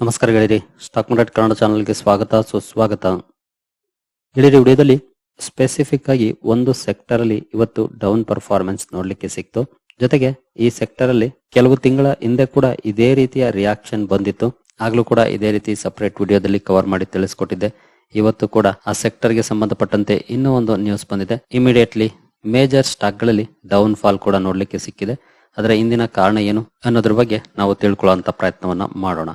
ನಮಸ್ಕಾರ ಗೆಳೆಯರಿ. Stock market Kannada ಚಾನಲ್ಗೆ ಸ್ವಾಗತ, ಸುಸ್ವಾಗತ. ಗೆಳೆಯರಿ, ವಿಡಿಯೋದಲ್ಲಿ ಸ್ಪೆಸಿಫಿಕ್ ಆಗಿ ಒಂದು ಸೆಕ್ಟರ್ ಅಲ್ಲಿ ಇವತ್ತು ಡೌನ್ ಪರ್ಫಾರ್ಮೆನ್ಸ್ ನೋಡ್ಲಿಕ್ಕೆ ಸಿಕ್ತು. ಜೊತೆಗೆ ಈ ಸೆಕ್ಟರ್ ಅಲ್ಲಿ ಕೆಲವು ತಿಂಗಳ ಹಿಂದೆ ಕೂಡ ಇದೇ ರೀತಿಯ ರಿಯಾಕ್ಷನ್ ಬಂದಿತ್ತು. ಆಗ್ಲೂ ಕೂಡ ಇದೇ ರೀತಿ ಸಪರೇಟ್ ವಿಡಿಯೋದಲ್ಲಿ ಕವರ್ ಮಾಡಿ ತಿಳಿಸ್ಕೊಟ್ಟಿದ್ದೆ. ಇವತ್ತು ಕೂಡ ಆ ಸೆಕ್ಟರ್ಗೆ ಸಂಬಂಧಪಟ್ಟಂತೆ ಇನ್ನೂ ಒಂದು ನ್ಯೂಸ್ ಬಂದಿದೆ. ಇಮಿಡಿಯೇಟ್ಲಿ ಮೇಜರ್ ಸ್ಟಾಕ್ಗಳಲ್ಲಿ ಡೌನ್ ಫಾಲ್ ಕೂಡ ನೋಡ್ಲಿಕ್ಕೆ ಸಿಕ್ಕಿದೆ. ಅದರ ಹಿಂದಿನ ಕಾರಣ ಏನು ಅನ್ನೋದ್ರ ಬಗ್ಗೆ ನಾವು ತಿಳ್ಕೊಳ್ಳುವಂತ ಪ್ರಯತ್ನವನ್ನ ಮಾಡೋಣ.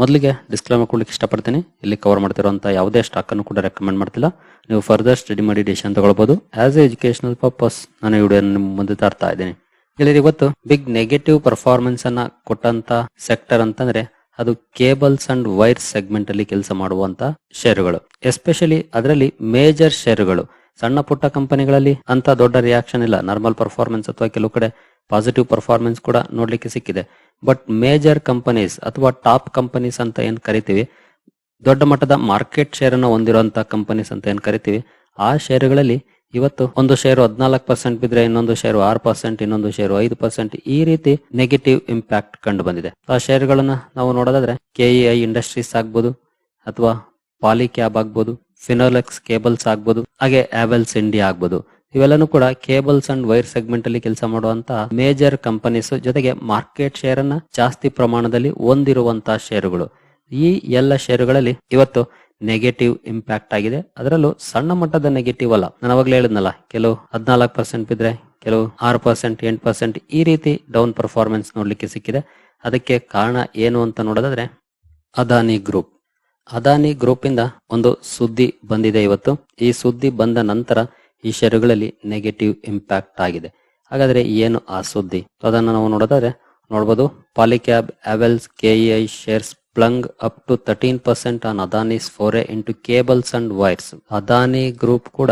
ಮೊದಲಿಗೆ ಡಿಸ್ಕ್ಲೇಮರ್ ಕೊಡ್ಲಿಕ್ಕೆ ಇಷ್ಟಪಡ್ತೀನಿ. ಇಲ್ಲಿ ಕವರ್ ಮಾಡ್ತಿರುವಂಥ ಯಾವುದೇ ಸ್ಟಾಕ್ ಅನ್ನು ಕೂಡ ರೆಕಮೆಂಡ್ ಮಾಡ್ತಿಲ್ಲ. ನೀವು ಫರ್ದರ್ ಸ್ಟಡಿ ಮಾಡಿ ಡಿಸಿಷನ್ ತಗೊಳ್ಬಹುದು ಆಸ್ ಎ ಎಜುಕೇಶನಲ್ ಪರ್ಪಸ್ ನಾನು ವಿಡಿಯೋ ನಿಮ್ಮ ಮುಂದೆ ತರ್ತಾ ಇದ್ದೀನಿ. ಇಲ್ಲಿ ಇವತ್ತು ಬಿಗ್ ನೆಗೆಟಿವ್ ಪರ್ಫಾರ್ಮೆನ್ಸ್ ಅನ್ನ ಕೊಟ್ಟಂತ ಸೆಕ್ಟರ್ ಅಂತಂದ್ರೆ ಅದು ಕೇಬಲ್ಸ್ ಅಂಡ್ ವೈರ್ ಸೆಗ್ಮೆಂಟ್ ಅಲ್ಲಿ ಕೆಲಸ ಮಾಡುವಂತ ಶೇರುಗಳು ಎಸ್ಪೆಷಲಿ ಅದರಲ್ಲಿ ಮೇಜರ್ ಶೇರುಗಳು ಸಣ್ಣ ಪುಟ್ಟ ಕಂಪನಿಗಳಲ್ಲಿ ಅಂತ ದೊಡ್ಡ ರಿಯಾಕ್ಷನ್ ಇಲ್ಲ. ನಾರ್ಮಲ್ ಪರ್ಫಾರ್ಮೆನ್ಸ್ ಅಥವಾ ಕೆಲವು ಕಡೆ ಪಾಸಿಟಿವ್ ಪರ್ಫಾರ್ಮೆನ್ಸ್ ಕೂಡ ನೋಡ್ಲಿಕ್ಕೆ ಸಿಕ್ಕಿದೆ. ಬಟ್ ಮೇಜರ್ ಕಂಪನೀಸ್ ಅಥವಾ ಟಾಪ್ ಕಂಪನೀಸ್ ಅಂತ ಏನ್ ಕರಿತೀವಿ? ದೊಡ್ಡ ಮಟ್ಟದ ಮಾರ್ಕೆಟ್ ಶೇರ್ ಅನ್ನು ಹೊಂದಿರುವಂತ ಕಂಪನೀಸ್ ಅಂತ ಏನ್ ಕರಿತೀವಿ? ಆ ಶೇರುಗಳಲ್ಲಿ ಇವತ್ತು ಒಂದು ಶೇರು ಹದಿನಾಲ್ಕು ಪರ್ಸೆಂಟ್ ಬಿದ್ರೆ ಇನ್ನೊಂದು ಶೇರು ಆರು ಪರ್ಸೆಂಟ್ ಇನ್ನೊಂದು ಶೇರು ಐದು ಪರ್ಸೆಂಟ್ ಈ ರೀತಿ ನೆಗೆಟಿವ್ ಇಂಪ್ಯಾಕ್ಟ್ ಕಂಡು ಬಂದಿದೆ. ಆ ಶೇರುಗಳನ್ನ ನಾವು ನೋಡೋದಾದ್ರೆ ಐ ಇಂಡಸ್ಟ್ರೀಸ್ ಆಗ್ಬೋದು ಅಥವಾ ಪಾಲಿ ಕ್ಯಾಬ್ ಆಗ್ಬೋದು ಫಿನೋಲೆಕ್ಸ್ ಕೇಬಲ್ಸ್ ಆಗ್ಬೋದು, ಹಾಗೆ ಆವೆಲ್ಸ್ ಇಂಡಿಯಾ ಆಗ್ಬೋದು. ಇವೆಲ್ಲನೂ ಕೂಡ ಕೇಬಲ್ಸ್ ಅಂಡ್ ವೈರ್ ಸೆಗ್ಮೆಂಟ್ ಅಲ್ಲಿ ಕೆಲಸ ಮಾಡುವಂತ ಮೇಜರ್ ಕಂಪನೀಸ್ ಜೊತೆಗೆ ಮಾರ್ಕೆಟ್ ಶೇರ್ ಅನ್ನ ಜಾಸ್ತಿ ಪ್ರಮಾಣದಲ್ಲಿ ಹೊಂದಿರುವಂತಹ ಶೇರುಗಳು ಈ ಎಲ್ಲ ಶೇರುಗಳಲ್ಲಿ ಇವತ್ತು ನೆಗೆಟಿವ್ ಇಂಪ್ಯಾಕ್ಟ್ ಆಗಿದೆ. ಅದರಲ್ಲೂ ಸಣ್ಣ ಮಟ್ಟದ ನೆಗೆಟಿವ್ ಅಲ್ಲ. ನಾನು ಅವಾಗಲೇ ಹೇಳಿದ್ನಲ್ಲ, ಕೆಲವು ಹದಿನಾಲ್ಕು ಪರ್ಸೆಂಟ್ ಬಿದ್ರೆ, ಕೆಲವು ಆರು ಪರ್ಸೆಂಟ್ ಎಂಟು ಪರ್ಸೆಂಟ್ ಈ ರೀತಿ ಡೌನ್ ಪರ್ಫಾರ್ಮೆನ್ಸ್ ನೋಡ್ಲಿಕ್ಕೆ ಸಿಕ್ಕಿದೆ. ಅದಕ್ಕೆ ಕಾರಣ ಏನು ಅಂತ ನೋಡೋದಾದ್ರೆ ಅದಾನಿ ಗ್ರೂಪ್ ಅದಾನಿ ಗ್ರೂಪ್ ಇಂದ ಒಂದು ಸುದ್ದಿ ಬಂದಿದೆ ಇವತ್ತು. ಈ ಸುದ್ದಿ ಬಂದ ನಂತರ ಈ ಷೇರುಗಳಲ್ಲಿ ನೆಗೆಟಿವ್ ಇಂಪ್ಯಾಕ್ಟ್ ಆಗಿದೆ. ಹಾಗಾದ್ರೆ ಏನು ಆ ಸುದ್ದಿ? ಅದನ್ನು ನಾವು ನೋಡೋದಾದ್ರೆ ನೋಡಬಹುದು Polycab Havells I shares plunge up to thirteen percent on Adani's foray into cables and wires Adani Group ಕೂಡ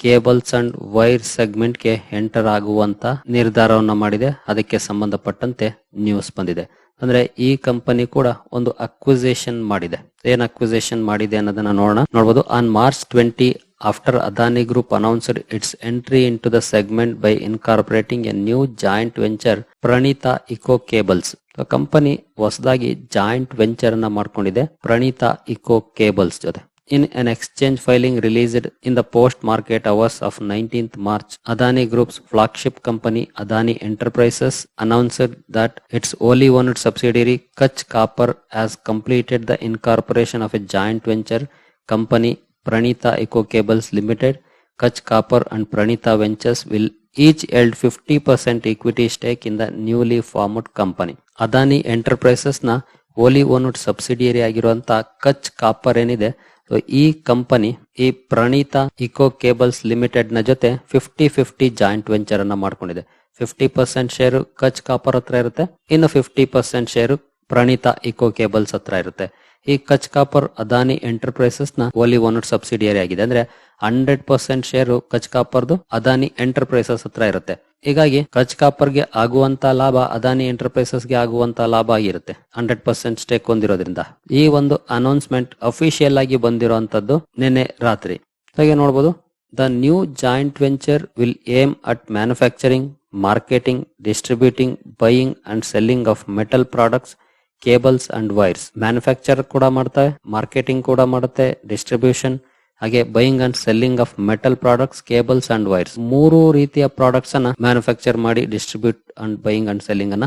ಕೇಬಲ್ಸ್ ಅಂಡ್ ವೈರ್ ಸೆಗ್ಮೆಂಟ್ಗೆ ಎಂಟರ್ ಆಗುವಂತ ನಿರ್ಧಾರವನ್ನು ಮಾಡಿದೆ. ಅದಕ್ಕೆ ಸಂಬಂಧಪಟ್ಟಂತೆ ನ್ಯೂಸ್ ಬಂದಿದೆ. ಅಂದ್ರೆ ಈ ಕಂಪನಿ ಕೂಡ ಒಂದು ಅಕ್ವಿಸೇಷನ್ ಮಾಡಿದೆ. ಏನ್ ಅಕ್ವಿಸೇಷನ್ ಮಾಡಿದೆ ಅನ್ನೋದನ್ನ ನೋಡೋಣ. ನೋಡಬಹುದು on March twenty after Adani Group announced its entry into the segment by incorporating a new joint venture Pranita Eco Cables. Company ಹೊಸದಾಗಿ ಜಾಯಿಂಟ್ ವೆಂಚರ್ ಅನ್ನ ಮಾಡ್ಕೊಂಡಿದೆ ಪ್ರಣೀತಾ ಇಕೋ ಕೇಬಲ್ಸ್ ಜೊತೆ In an exchange filing released in the post market hours of 19th March, Adani Group's flagship company Adani Enterprises announced that its wholly owned subsidiary Kutch Copper has completed the incorporation of a joint venture company Pranita Eco Cables Limited. Kutch Copper and Pranita Ventures will each held 50% equity stake in the newly formed company. Adani Enterprises ನ ಓಲಿ owned subsidiary ಆಗಿರುವಂತ ಕಚ್ copper ಏನಿದೆ ಈ company ಈ Praneetha eco cables ಲಿಮಿಟೆಡ್ನ ಜೊತೆ fifty fifty joint venture ಅನ್ನ ಮಾಡ್ಕೊಂಡಿದೆ fifty percent share Kutch copper ಹತ್ರ ಇರುತ್ತೆ, ಇನ್ನು fifty percent share Praneetha eco cables ಹತ್ರ ಇರುತ್ತೆ ಈ ಕಚ್ ಕಾಪರ್ ಅದಾನಿ ಎಂಟರ್ಪ್ರೈಸಸ್ನ ಓಲಿ ಓನರ್ ಸಬ್ಸಿಡಿಯರಿ ಆಗಿದೆ. ಅಂದ್ರೆ ಹಂಡ್ರೆಡ್ ಪರ್ಸೆಂಟ್ ಶೇರು ಕಚ್ ಕಾಪರ್ದು ಅದಾನಿ ಎಂಟರ್ಪ್ರೈಸಸ್ ಹತ್ರ ಇರುತ್ತೆ. ಹೀಗಾಗಿ ಕಚ್ ಕಾಪರ್ಗೆ ಆಗುವಂತ ಲಾಭ ಅದಾನಿ ಎಂಟರ್ಪ್ರೈಸಸ್ಗೆ ಆಗುವಂತ ಲಾಭ ಆಗಿರುತ್ತೆ. ಹಂಡ್ರೆಡ್ ಪರ್ಸೆಂಟ್ ಸ್ಟೇಕ್ ಹೊಂದಿರೋದ್ರಿಂದ. ಈ ಒಂದು ಅನೌನ್ಸ್ಮೆಂಟ್ ಅಫಿಷಿಯಲ್ ಆಗಿ ಬಂದಿರುವಂತದ್ದು ನಿನ್ನೆ ರಾತ್ರಿ. ಹಾಗೆ ನೋಡಬಹುದು the new joint venture will aim at manufacturing, marketing, distributing, buying and selling of metal products cables and wires. Manufacture ಕೂಡ ಮಾಡುತ್ತೆ ಮಾರ್ಕೆಟಿಂಗ್ ಕೂಡ ಮಾಡುತ್ತೆ, ಡಿಸ್ಟ್ರಿಬ್ಯೂಷನ್, ಹಾಗೆ buying and selling of metal products, cables and wires. ಮೂರು ರೀತಿಯ products ಅನ್ನ manufacture ಮಾಡಿ, distribute and buying and selling ಅನ್ನ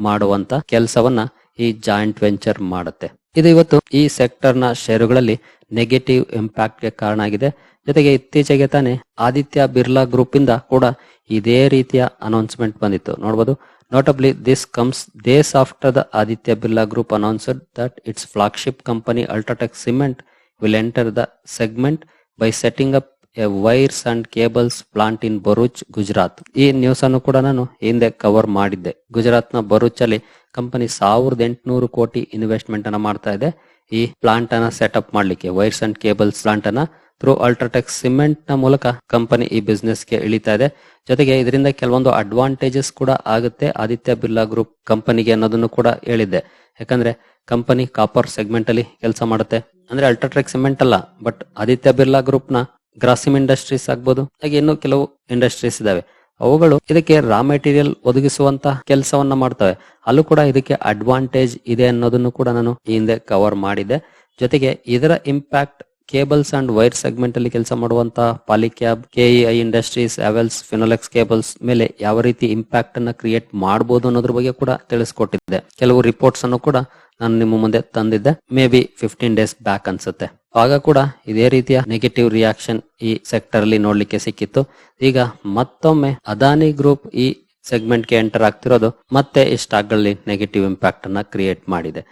ಮಾಡುವಂತ ಕೆಲಸವನ್ನ ಈ ಜಾಯಿಂಟ್ ವೆಂಚರ್ ಮಾಡುತ್ತೆ. ಇದು ಇವತ್ತು ಈ ಸೆಕ್ಟರ್ನ ಷೇರುಗಳಲ್ಲಿ ನೆಗೆಟಿವ್ ಇಂಪ್ಯಾಕ್ಟ್ಗೆ ಕಾರಣ ಆಗಿದೆ. ಜೊತೆಗೆ ಇತ್ತೀಚೆಗೆ ತಾನೇ ಆದಿತ್ಯ ಬಿರ್ಲಾ ಗ್ರೂಪ್ ಇಂದ ಕೂಡ ಇದೇ ರೀತಿಯ ಅನೌನ್ಸ್ಮೆಂಟ್ ಬಂದಿತ್ತು. ನೋಡಬಹುದು notably this comes days after the Aditya Birla Group announced that its flagship company UltraTech Cement will enter the segment by setting up a wires and cables plant in Bharuch Gujarat ಈ news ಅನ್ನು ಕೂಡ ನಾನು ಹಿಂದೆ cover ಮಾಡಿದ್ದೆ. ಗುಜರಾತ್ನ ಬರೂಚ್ ಅಲ್ಲಿ company ಸಾವಿರದ ಎಂಟುನೂರು ಕೋಟಿ ಇನ್ವೆಸ್ಟ್ಮೆಂಟ್ ಅನ್ನ ಮಾಡ್ತಾ ಇದೆ. ಈ ಪ್ಲಾಂಟ್ ಅನ್ನ ಸೆಟಪ್ ಮಾಡ್ಲಿಕ್ಕೆ ವೈರ್ಸ್ ಅಂಡ್ ಕೇಬಲ್ಸ್ ಪ್ಲಾಂಟ್ ಅನ್ನ ಥ್ರೂ ಅಲ್ಟ್ರಾಟೆಕ್ ಸಿಮೆಂಟ್ನ ಮೂಲಕ ಕಂಪನಿ ಈ ಬಿಸ್ನೆಸ್ಗೆ ಇಳಿತಾ ಇದೆ. ಜೊತೆಗೆ ಇದರಿಂದ ಕೆಲವೊಂದು ಅಡ್ವಾಂಟೇಜಸ್ ಕೂಡ ಆಗುತ್ತೆ. ಆದಿತ್ಯ ಬಿರ್ಲಾ ಗ್ರೂಪ್ ಕಂಪನಿಗೆ ಅನ್ನೋದನ್ನು ಕೂಡ ಹೇಳಿದ್ದೆ. ಯಾಕಂದ್ರೆ ಕಂಪನಿ ಕಾಪರ್ ಸೆಗ್ಮೆಂಟ್ ಅಲ್ಲಿ ಕೆಲಸ ಮಾಡುತ್ತೆ. ಅಂದ್ರೆ ಅಲ್ಟ್ರಾಟೆಕ್ ಸಿಮೆಂಟ್ ಅಲ್ಲ ಬಟ್ ಆದಿತ್ಯ ಬಿರ್ಲಾ ಗ್ರೂಪ್ನ ಗ್ರಾಸಿಮ್ ಇಂಡಸ್ಟ್ರೀಸ್ ಆಗ್ಬೋದು. ಹಾಗೆ ಇನ್ನು ಕೆಲವು ಇಂಡಸ್ಟ್ರೀಸ್ ಇದಾವೆ. ಅವುಗಳು ಇದಕ್ಕೆ ರಾ ಮೆಟೀರಿಯಲ್ ಒದಗಿಸುವಂತ ಕೆಲಸವನ್ನ ಮಾಡ್ತವೆ. ಅಲ್ಲೂ ಕೂಡ ಇದಕ್ಕೆ ಅಡ್ವಾಂಟೇಜ್ ಇದೆ ಅನ್ನೋದನ್ನು ಕೂಡ ನಾನು ಈ ಹಿಂದೆ ಕವರ್ ಮಾಡಿದ್ದೆ. ಜೊತೆಗೆ ಇದರ impact cables and wire segment ಅಲ್ಲಿ ಕೆಲಸ ಮಾಡುವಂತ Polycab KEI industries Havells Finolex cables ಮೇಲೆ ಯಾವ ರೀತಿ ಇಂಪ್ಯಾಕ್ಟ್ ಅನ್ನ ಕ್ರಿಯೇಟ್ ಮಾಡಬಹುದು ಅನ್ನೋದ್ರ ಬಗ್ಗೆ ಕೂಡ ತಿಳಿಸ್ಕೊಟ್ಟಿದ್ದೆ. ಕೆಲವು ರಿಪೋರ್ಟ್ಸ್ ಅನ್ನು ಕೂಡ ನಾನು ನಿಮ್ಮ ಮುಂದೆ ತಂದಿದ್ದೆ. May be fifteen days back ಅನ್ಸುತ್ತೆ. ಆಗ ಕೂಡ ಇದೇ ರೀತಿಯ ನೆಗೆಟಿವ್ ರಿಯಾಕ್ಷನ್ ಈ ಸೆಕ್ಟರ್ ಅಲ್ಲಿ ನೋಡ್ಲಿಕ್ಕೆ ಸಿಕ್ಕಿತ್ತು. ಈಗ ಮತ್ತೊಮ್ಮೆ ಅದಾನಿ ಗ್ರೂಪ್ ಈ ಸೆಗ್ಮೆಂಟ್ಗೆ ಎಂಟರ್ ಆಗ್ತಿರೋದು ಮತ್ತೆ ಈ ಸ್ಟಾಕ್ಗಳಲ್ಲಿ ನೆಗೆಟಿವ್ ಇಂಪ್ಯಾಕ್ಟ್ ಅನ್ನ ಕ್ರಿಯೇಟ್ ಮಾಡಿದೆ.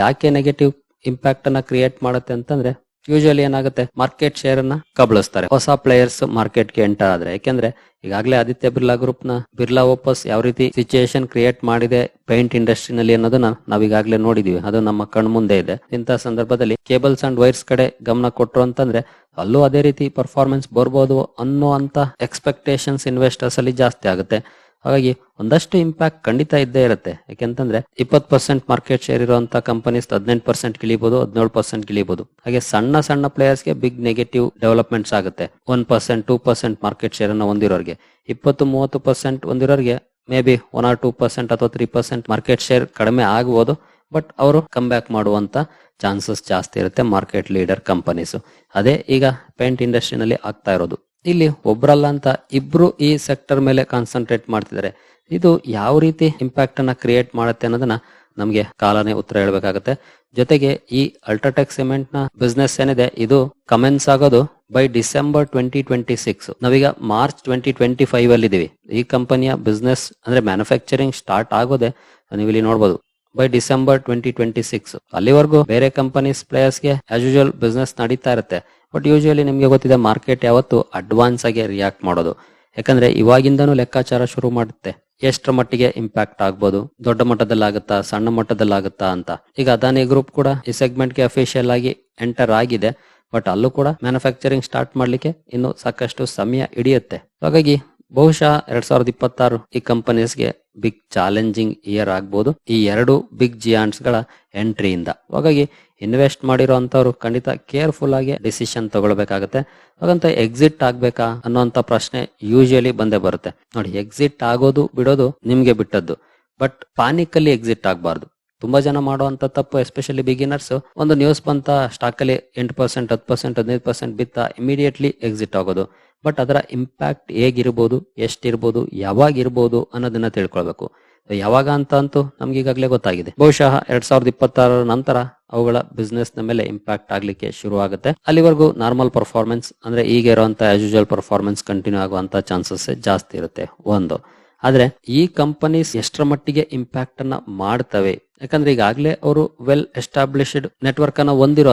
ಯಾಕೆ ನೆಗೆಟಿವ್ ಇಂಪ್ಯಾಕ್ಟ್ ಅನ್ನ ಕ್ರಿಯೇಟ್ ಮಾಡುತ್ತೆ ಅಂತಂದ್ರೆ ಯೂಶಲಿ ಏನಾಗುತ್ತೆ? ಮಾರ್ಕೆಟ್ ಶೇರ್ ಅನ್ನ ಕಬಳಿಸ್ತಾರೆ. ಹೊಸ ಪ್ಲೇಯರ್ಸ್ ಮಾರ್ಕೆಟ್ಗೆ ಎಂಟರ್ ಆದ್ರೆ. ಯಾಕೆಂದ್ರೆ ಈಗಾಗಲೇ ಆದಿತ್ಯ ಬಿರ್ಲಾ ಗ್ರೂಪ್ನ ಬಿರ್ಲಾ ವಾಪಸ್ ಯಾವ ರೀತಿ ಸಿಚುಯೇಷನ್ ಕ್ರಿಯೇಟ್ ಮಾಡಿದೆ ಪೇಂಟ್ ಇಂಡಸ್ಟ್ರಿನಲ್ಲಿ ಅನ್ನೋದನ್ನ ನಾವೀಗಾಗಲೇ ನೋಡಿದೀವಿ. ಅದು ನಮ್ಮ ಕಣ್ ಮುಂದೆ ಇದೆ. ಇಂತಹ ಸಂದರ್ಭದಲ್ಲಿ ಕೇಬಲ್ಸ್ ಅಂಡ್ ವೈರ್ಸ್ ಕಡೆ ಗಮನ ಕೊಟ್ರು ಅಂತಂದ್ರೆ ಅಲ್ಲೂ ಅದೇ ರೀತಿ ಪರ್ಫಾರ್ಮೆನ್ಸ್ ಬರ್ಬೋದು ಅನ್ನೋ ಅಂತ ಎಕ್ಸ್ಪೆಕ್ಟೇಷನ್ಸ್ ಇನ್ವೆಸ್ಟರ್ಸ್ ಅಲ್ಲಿ ಜಾಸ್ತಿ ಆಗುತ್ತೆ. ಹಾಗಾಗಿ ಒಂದಷ್ಟು ಇಂಪ್ಯಾಕ್ಟ್ ಖಂಡಿತ ಇದ್ದೇ ಇರುತ್ತೆ. ಯಾಕೆಂತಂದ್ರೆ ಇಪ್ಪತ್ ಪರ್ಸೆಂಟ್ ಮಾರ್ಕೆಟ್ ಶೇರ್ ಇರುವಂತ ಕಂಪನೀಸ್ ಹದಿನೆಂಟು ಪರ್ಸೆಂಟ್ ಗಿಳಿಬಹುದು ಹದಿನೇಳು ಪರ್ಸೆಂಟ್ ಗಿಳಿಬಹುದು ಹಾಗೆ ಸಣ್ಣ ಸಣ್ಣ ಪ್ಲೇಯರ್ಸ್ಗೆ ಬಿಗ್ ನೆಗೆಟಿವ್ ಡೆವಲಪ್ಮೆಂಟ್ಸ್ ಆಗುತ್ತೆ. One percent two percent market share ಅನ್ನ ಹೊಂದಿರೋರಿಗೆ. ಇಪ್ಪತ್ತು, ಮೂವತ್ತು percent ಹೊಂದಿರೋರಿಗೆ maybe one or two percent ಅಥವಾ ತ್ರೀ ಪರ್ಸೆಂಟ್ ಮಾರ್ಕೆಟ್ ಶೇರ್ ಕಡಿಮೆ ಆಗಬಹುದು ಬಟ್ ಅವರು ಕಮ್ ಬ್ಯಾಕ್ ಮಾಡುವಂತ ಚಾನ್ಸಸ್ ಜಾಸ್ತಿ ಇರುತ್ತೆ ಮಾರ್ಕೆಟ್ ಲೀಡರ್ ಕಂಪನೀಸ್ ಅದೇ ಈಗ ಪೇಂಟ್ ಇಂಡಸ್ಟ್ರಿನಲ್ಲಿ ಆಗ್ತಾ ಇರೋದು. ಇಲ್ಲಿ ಒಬ್ರಲ್ಲ ಅಂತ ಇಬ್ರು ಈ ಸೆಕ್ಟರ್ ಮೇಲೆ ಕಾನ್ಸಂಟ್ರೇಟ್ ಮಾಡ್ತಿದ್ದಾರೆ. ಇದು ಯಾವ ರೀತಿ ಇಂಪ್ಯಾಕ್ಟ್ ಅನ್ನ ಕ್ರಿಯೇಟ್ ಮಾಡುತ್ತೆ ಅನ್ನೋದನ್ನ ನಮಗೆ ಕಾಲನೇ ಉತ್ತರ ಹೇಳಬೇಕಾಗುತ್ತೆ. ಜೊತೆಗೆ ಈ ಅಲ್ಟ್ರಾಟೆಕ್ ಸಿಮೆಂಟ್ನ ಬಿಸ್ನೆಸ್ ಏನಿದೆ, ಇದು ಕಮೆನ್ಸ್ ಆಗೋದು by December twenty twenty six ನಾವೀಗ ಮಾರ್ಚ್ ಟ್ವೆಂಟಿ ಟ್ವೆಂಟಿ ಫೈವ್ ಅಲ್ಲಿ ಇದೀವಿ ಈ ಕಂಪನಿಯ ಬಿಸ್ನೆಸ್ ಅಂದ್ರೆ ಮ್ಯಾನುಫ್ಯಾಕ್ಚರಿಂಗ್ ಸ್ಟಾರ್ಟ್ ಆಗೋದೆ ನೀವು ಇಲ್ಲಿ ನೋಡಬಹುದು by December twenty twenty six ಅಲ್ಲಿವರೆಗೂ ಬೇರೆ ಕಂಪನೀಸ್ ಪ್ಲೇಯರ್ಸ್ಗೆ ಆಸ್ ಯೂಶುವಲ್ ಬಿಸ್ನೆಸ್ ನಡೀತಾ ಇರುತ್ತೆ. ಬಟ್ ಯೂಶುವಲಿ ನಿಮಗೆ ಗೊತ್ತಿದೆ ಮಾರ್ಕೆಟ್ ಯಾವತ್ತು ಅಡ್ವಾನ್ಸ್ ಆಗಿ ರಿಯಾಕ್ಟ್ ಮಾಡೋದು. ಯಾಕಂದ್ರೆ ಇವಾಗಿಂದನೂ ಲೆಕ್ಕಾಚಾರ ಶುರು ಮಾಡುತ್ತೆ. ಎಷ್ಟರ ಮಟ್ಟಿಗೆ ಇಂಪ್ಯಾಕ್ಟ್ ಆಗ್ಬೋದು? ದೊಡ್ಡ ಮಟ್ಟದಲ್ಲಾಗುತ್ತಾ? ಸಣ್ಣ ಮಟ್ಟದಲ್ಲಾಗುತ್ತಾ ಅಂತ. ಈಗ ಅದಾನಿ ಗ್ರೂಪ್ ಕೂಡ ಈ ಸೆಗ್ಮೆಂಟ್ಗೆ ಅಫಿಷಿಯಲ್ ಆಗಿ ಎಂಟರ್ ಆಗಿದೆ. ಬಟ್ ಅಲ್ಲೂ ಕೂಡ ಮ್ಯಾನುಫ್ಯಾಕ್ಚರಿಂಗ್ ಸ್ಟಾರ್ಟ್ ಮಾಡ್ಲಿಕ್ಕೆ ಇನ್ನು ಸಾಕಷ್ಟು ಸಮಯ ಹಿಡಿಯುತ್ತೆ. ಹಾಗಾಗಿ ಬಹುಶಃ ಎರಡ್ ಸಾವಿರದ ಇಪ್ಪತ್ತಾರು ಈ ಕಂಪನೀಸ್ಗೆ ಬಿಗ್ ಚಾಲೆಂಜಿಂಗ್ ಇಯರ್ ಆಗ್ಬೋದು. ಈ ಎರಡು ಬಿಗ್ ಜಿಯಾಂಟ್ಸ್ಗಳ ಎಂಟ್ರಿಯಿಂದ ಹಾಗಾಗಿ ಇನ್ವೆಸ್ಟ್ ಮಾಡಿರೋ ಅಂತವ್ರು ಖಂಡಿತ ಕೇರ್ಫುಲ್ ಆಗಿ ಡಿಸಿಷನ್ ತಗೊಳ್ಬೇಕಾಗತ್ತೆ. ಹಾಗಂತ ಎಕ್ಸಿಟ್ ಆಗ್ಬೇಕಾ ಅನ್ನೋಂತ ಪ್ರಶ್ನೆ ಯೂಶಲಿ ಬಂದೇ ಬರುತ್ತೆ. ನೋಡಿ, ಎಕ್ಸಿಟ್ ಆಗೋದು ಬಿಡೋದು ನಿಮ್ಗೆ ಬಿಟ್ಟದ್ದು. ಬಟ್ ಪಾನಿಕ್ ಅಲ್ಲಿ ಎಕ್ಸಿಟ್ ಆಗಬಾರ್ದು. ತುಂಬಾ ಜನ ಮಾಡುವಂತ ತಪ್ಪು, ಎಸ್ಪೆಷಲಿ ಬಿಗಿನರ್ಸ್, ಒಂದು ನ್ಯೂಸ್ ಬಂತ ಸ್ಟಾಕ್ ಅಲ್ಲಿ ಎಂಟು ಪರ್ಸೆಂಟ್, ಹತ್ತು ಪರ್ಸೆಂಟ್, ಹದಿನೈದು ಪರ್ಸೆಂಟ್ ಬಿತ್ತ ಇಮಿಡಿಯೇಟ್ಲಿ ಎಕ್ಸಿಟ್ ಆಗೋದು. ಬಟ್ ಅದರ ಇಂಪ್ಯಾಕ್ಟ್ ಹೇಗಿರ್ಬೋದು, ಎಷ್ಟಿರ್ಬೋದು ಯಾವಾಗ ಇರ್ಬೋದು ಅನ್ನೋದನ್ನ ತಿಳ್ಕೊಳ್ಬೇಕು. ಯಾವಾಗ ಅಂತ ಅಂತೂ ನಮ್ಗೆ ಈಗಾಗಲೇ ಗೊತ್ತಾಗಿದೆ. ಬಹುಶಃ ಎರಡ್ ಸಾವಿರದ ಇಪ್ಪತ್ತಾರರ ನಂತರ ಅವುಗಳ ಬಿಸ್ನೆಸ್ನ ಮೇಲೆ ಇಂಪ್ಯಾಕ್ಟ್ ಆಗ್ಲಿಕ್ಕೆ ಶುರು ಆಗುತ್ತೆ ಅಲ್ಲಿವರೆಗೂ ನಾರ್ಮಲ್ ಪರ್ಫಾರ್ಮೆನ್ಸ್ ಅಂದ್ರೆ ಈಗ ಇರುವಂತ ಆಸ್ ಯೂಶುವಲ್ ಪರ್ಫಾರ್ಮೆನ್ಸ್ ಕಂಟಿನ್ಯೂ ಆಗುವಂತ ಚಾನ್ಸಸ್ ಜಾಸ್ತಿ ಇರುತ್ತೆ ಒಂದು. ಆದ್ರೆ ಈ ಕಂಪನೀಸ್ ಎಷ್ಟರ ಮಟ್ಟಿಗೆ ಇಂಪ್ಯಾಕ್ಟ್ ಅನ್ನ ಮಾಡ್ತವೆ? ಯಾಕಂದ್ರೆ ಈಗಾಗಲೇ ಅವರು ವೆಲ್ ಎಸ್ಟಾಬ್ಲಿಶ್ಡ್ ನೆಟ್ವರ್ಕ್ ಅನ್ನ ಹೊಂದಿರೋ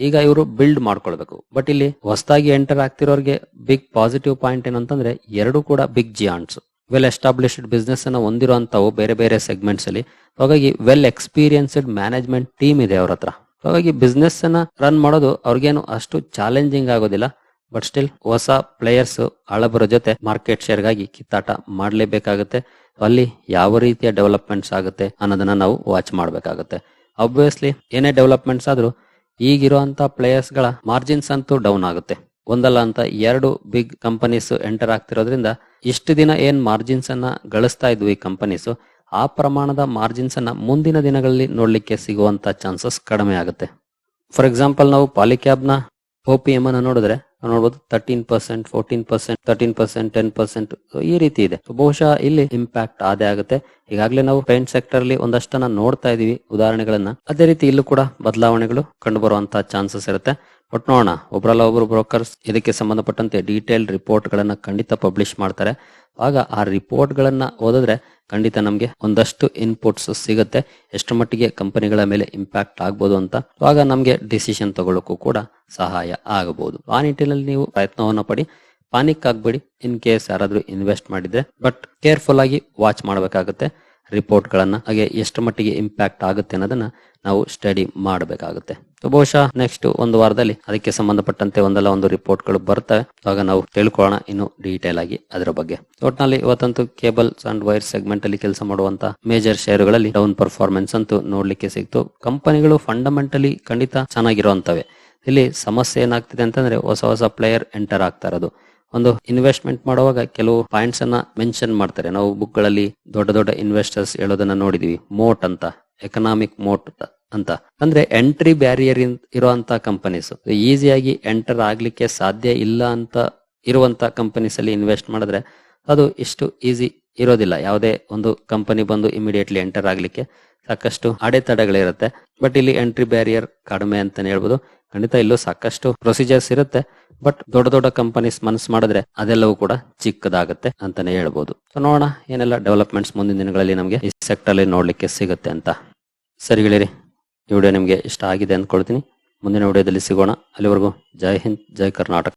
ಈಗ ಇವರು ಬಿಲ್ಡ್ ಮಾಡ್ಕೊಳ್ಬೇಕು. ಬಟ್ ಇಲ್ಲಿ ಹೊಸದಾಗಿ ಎಂಟರ್ ಆಗ್ತಿರೋರಿಗೆ ಬಿಗ್ ಪಾಸಿಟಿವ್ ಪಾಯಿಂಟ್ ಏನಂತಂದ್ರೆ ಎರಡು ಕೂಡ big giants well established business ಅನ್ನ ಹೊಂದಿರುವಂತವು ಬೇರೆ ಬೇರೆ ಸೆಗ್ಮೆಂಟ್ಸ್ ಅಲ್ಲಿ. ಹಾಗಾಗಿ ವೆಲ್ ಎಕ್ಸ್ಪೀರಿಯನ್ಸ್ಡ್ ಮ್ಯಾನೇಜ್ಮೆಂಟ್ ಟೀಮ್ ಇದೆ ಅವ್ರ ಹತ್ರ. ಹಾಗಾಗಿ ಬಿಸ್ನೆಸ್ ಅನ್ನ ರನ್ ಮಾಡೋದು ಅವ್ರಿಗೇನು ಅಷ್ಟು ಚಾಲೆಂಜಿಂಗ್ ಆಗೋದಿಲ್ಲ. ಬಟ್ ಸ್ಟಿಲ್ ಹೊಸ ಪ್ಲೇಯರ್ಸ್ ಅಳಬರ ಜೊತೆ ಮಾರ್ಕೆಟ್ ಶೇರ್ಗಾಗಿ ಕಿತ್ತಾಟ ಮಾಡಲೇಬೇಕಾಗುತ್ತೆ. ಅಲ್ಲಿ ಯಾವ ರೀತಿಯ ಡೆವಲಪ್ಮೆಂಟ್ಸ್ ಆಗುತ್ತೆ ಅನ್ನೋದನ್ನ ನಾವು ವಾಚ್ ಮಾಡಬೇಕಾಗುತ್ತೆ. ಅಬ್ವಿಯಸ್ಲಿ ಏನೇ ಡೆವಲಪ್ಮೆಂಟ್ಸ್ ಆದ್ರೂ ಈಗಿರುವಂತ ಪ್ಲೇಯರ್ಸ್ಗಳ ಮಾರ್ಜಿನ್ಸ್ ಅಂತೂ ಡೌನ್ ಆಗುತ್ತೆ. ಒಂದಲ್ಲ ಅಂತ ಎರಡು ಬಿಗ್ ಕಂಪನೀಸ್ ಎಂಟರ್ ಆಗ್ತಿರೋದ್ರಿಂದ ಇಷ್ಟು ದಿನ ಏನ್ ಮಾರ್ಜಿನ್ಸ್ ಅನ್ನ ಗಳಿಸ್ತಾ ಇದ್ವು ಈ ಕಂಪನೀಸ್ ಆ ಪ್ರಮಾಣದ ಮಾರ್ಜಿನ್ಸ್ ಅನ್ನ ಮುಂದಿನ ದಿನಗಳಲ್ಲಿ ನೋಡ್ಲಿಕ್ಕೆ ಸಿಗುವಂತ ಚಾನ್ಸಸ್ ಕಡಿಮೆ ಆಗುತ್ತೆ. ಫಾರ್ ಎಕ್ಸಾಂಪಲ್ ನಾವು ಪಾಲಿಕ್ಯಾಬ್ನ ನ ಓಪಿಎಂ ಅನ್ನು ನೋಡಿದ್ರೆ ನೋಡ್ಬೋದು thirteen percent fourteen percent thirteen percent ten percent ಈ ರೀತಿ ಇದೆ. ಬಹುಶಃ ಇಲ್ಲಿ ಇಂಪ್ಯಾಕ್ಟ್ ಆದೇ ಆಗುತ್ತೆ. ಈಗಾಗಲೇ ನಾವು ಪೇಂಟ್ ಸೆಕ್ಟರ್ ಅಲ್ಲಿ ಒಂದಷ್ಟನ್ನ ನೋಡ್ತಾ ಇದೀವಿ ಉದಾಹರಣೆಗಳನ್ನ. ಅದೇ ರೀತಿ ಇಲ್ಲೂ ಕೂಡ ಬದಲಾವಣೆಗಳು ಕಂಡು ಬರುವಂತಹ ಚಾನ್ಸಸ್ ಇರುತ್ತೆ. ಬಟ್ ನೋಡೋಣ. ಒಬ್ರಲ್ಲ ಒಬ್ರು ಬ್ರೋಕರ್ಸ್ ಇದಕ್ಕೆ ಸಂಬಂಧಪಟ್ಟಂತೆ ಡೀಟೇಲ್ ರಿಪೋರ್ಟ್ ಗಳನ್ನ ಖಂಡಿತ ಪಬ್ಲಿಷ್ ಮಾಡ್ತಾರೆ. ಆಗ ಆ ರಿಪೋರ್ಟ್ ಗಳನ್ನ ಓದಿದ್ರೆ ಖಂಡಿತ ನಮಗೆ ಒಂದಷ್ಟು ಇನ್ಪುಟ್ಸ್ ಸಿಗುತ್ತೆ. ಎಷ್ಟು ಮಟ್ಟಿಗೆ ಕಂಪನಿಗಳ ಮೇಲೆ ಇಂಪ್ಯಾಕ್ಟ್ ಆಗ್ಬೋದು ಅಂತ. ಆಗ ನಮಗೆ ಡಿಸಿಷನ್ ತಗೊಳ್ಳೋಕ್ಕೂ ಕೂಡ ಸಹಾಯ ಆಗಬಹುದು ಆ ನಿಟ್ಟಿನಲ್ಲಿ ನೀವು ಪ್ರಯತ್ನವನ್ನ ಪಡಿ. ಪಾನಿಕ್ ಆಗ್ಬೇಡಿ. ಇನ್ ಕೇಸ್ ಯಾರಾದ್ರೂ ಇನ್ವೆಸ್ಟ್ ಮಾಡಿದ್ರೆ. ಬಟ್ ಕೇರ್ಫುಲ್ ಆಗಿ ವಾಚ್ ಮಾಡಬೇಕಾಗುತ್ತೆ. ರಿಪೋರ್ಟ್ ಗಳನ್ನ ಹಾಗೆ ಎಷ್ಟು ಮಟ್ಟಿಗೆ ಇಂಪ್ಯಾಕ್ಟ್ ಆಗುತ್ತೆ ಅನ್ನೋದನ್ನ ನಾವು ಸ್ಟಡಿ ಮಾಡಬೇಕಾಗುತ್ತೆ. ಬಹುಶಃ ನೆಕ್ಸ್ಟ್ ಒಂದು ವಾರದಲ್ಲಿ ಅದಕ್ಕೆ ಸಂಬಂಧಪಟ್ಟಂತೆ ಒಂದಲ್ಲ ಒಂದು ರಿಪೋರ್ಟ್ಗಳು ಬರ್ತವೆ ಆಗ ನಾವು ತಿಳ್ಕೊಳ್ಳೋಣ ಇನ್ನು ಡೀಟೇಲ್ ಆಗಿ ಅದರ ಬಗ್ಗೆ. ಒಟ್ನಲ್ಲಿ ಇವತ್ತಂತೂ ಕೇಬಲ್ಸ್ ಅಂಡ್ ವೈರ್ ಸೆಗ್ಮೆಂಟ್ ಅಲ್ಲಿ ಕೆಲಸ ಮಾಡುವಂತ ಮೇಜರ್ ಶೇರುಗಳಲ್ಲಿ ಡೌನ್ ಪರ್ಫಾರ್ಮೆನ್ಸ್ ಅಂತೂ ನೋಡ್ಲಿಕ್ಕೆ ಸಿಕ್ತು. ಕಂಪನಿಗಳು ಫಂಡಮೆಂಟಲಿ ಖಂಡಿತ ಚೆನ್ನಾಗಿರುವಂತವೆ. ಇಲ್ಲಿ ಸಮಸ್ಯೆ ಏನಾಗ್ತಿದೆ ಅಂತಂದ್ರೆ ಹೊಸ ಹೊಸ ಪ್ಲೇಯರ್ ಎಂಟರ್ ಆಗ್ತಾ ಇರೋದು. ಒಂದು ಇನ್ವೆಸ್ಟ್ಮೆಂಟ್ ಮಾಡುವಾಗ ಕೆಲವು ಪಾಯಿಂಟ್ಸ್ ಅನ್ನ ಮೆನ್ಷನ್ ಮಾಡ್ತಾರೆ. ನಾವು ಬುಕ್ಗಳಲ್ಲಿ ದೊಡ್ಡ ದೊಡ್ಡ ಇನ್ವೆಸ್ಟರ್ಸ್ ಹೇಳೋದನ್ನ ನೋಡಿದೀವಿ. ಮೋಟ್ ಅಂತ ಎಕನಾಮಿಕ್ ಮೋಟ್ ಅಂತ ಅಂದ್ರೆ ಎಂಟ್ರಿ ಬ್ಯಾರಿಯರ್ ಇರುವಂತ ಕಂಪನೀಸ್ ಈಸಿಯಾಗಿ ಎಂಟರ್ ಆಗ್ಲಿಕ್ಕೆ ಸಾಧ್ಯ ಇಲ್ಲ ಅಂತ ಇರುವಂತ ಕಂಪನೀಸ್ ಅಲ್ಲಿ ಇನ್ವೆಸ್ಟ್ ಮಾಡಿದ್ರೆ ಅದು ಇಷ್ಟು ಈಸಿ ಇರೋದಿಲ್ಲ. ಯಾವುದೇ ಒಂದು ಕಂಪನಿ ಬಂದು ಇಮಿಡಿಯೇಟ್ಲಿ ಎಂಟರ್ ಆಗ್ಲಿಕ್ಕೆ. ಸಾಕಷ್ಟು ಅಡೆತಡೆಗಳಿರುತ್ತೆ. ಬಟ್ ಇಲ್ಲಿ ಎಂಟ್ರಿ ಬ್ಯಾರಿಯರ್ ಕಡಿಮೆ ಅಂತಾನೆ ಹೇಳ್ಬೋದು. ಖಂಡಿತ ಇಲ್ಲೂ ಸಾಕಷ್ಟು ಪ್ರೊಸೀಜರ್ಸ್ ಇರುತ್ತೆ. ಬಟ್ ದೊಡ್ಡ ದೊಡ್ಡ ಕಂಪನೀಸ್ ಮನಸ್ಸು ಮಾಡಿದ್ರೆ ಅದೆಲ್ಲವೂ ಕೂಡ ಚಿಕ್ಕದಾಗುತ್ತೆ ಅಂತಾನೆ ಹೇಳ್ಬೋದು. ಸೊ ನೋಡೋಣ ಏನೆಲ್ಲ ಡೆವಲಪ್ಮೆಂಟ್ಸ್ ಮುಂದಿನ ದಿನಗಳಲ್ಲಿ ನಮಗೆ ಈ ಸೆಕ್ಟರ್ ಅಲ್ಲಿ ನೋಡ್ಲಿಕ್ಕೆ ಸಿಗುತ್ತೆ ಅಂತ. ಸರಿ ಗೆಳೆಯರಿ, ಈ ವಿಡಿಯೋ ನಿಮಗೆ ಇಷ್ಟ ಆಗಿದೆ ಅಂದ್ಕೊಳ್ತೀನಿ. ಮುಂದಿನ ವಿಡಿಯೋದಲ್ಲಿ ಸಿಗೋಣ. ಅಲ್ಲಿವರೆಗೂ ಜೈ ಹಿಂದ್, ಜೈ ಕರ್ನಾಟಕ.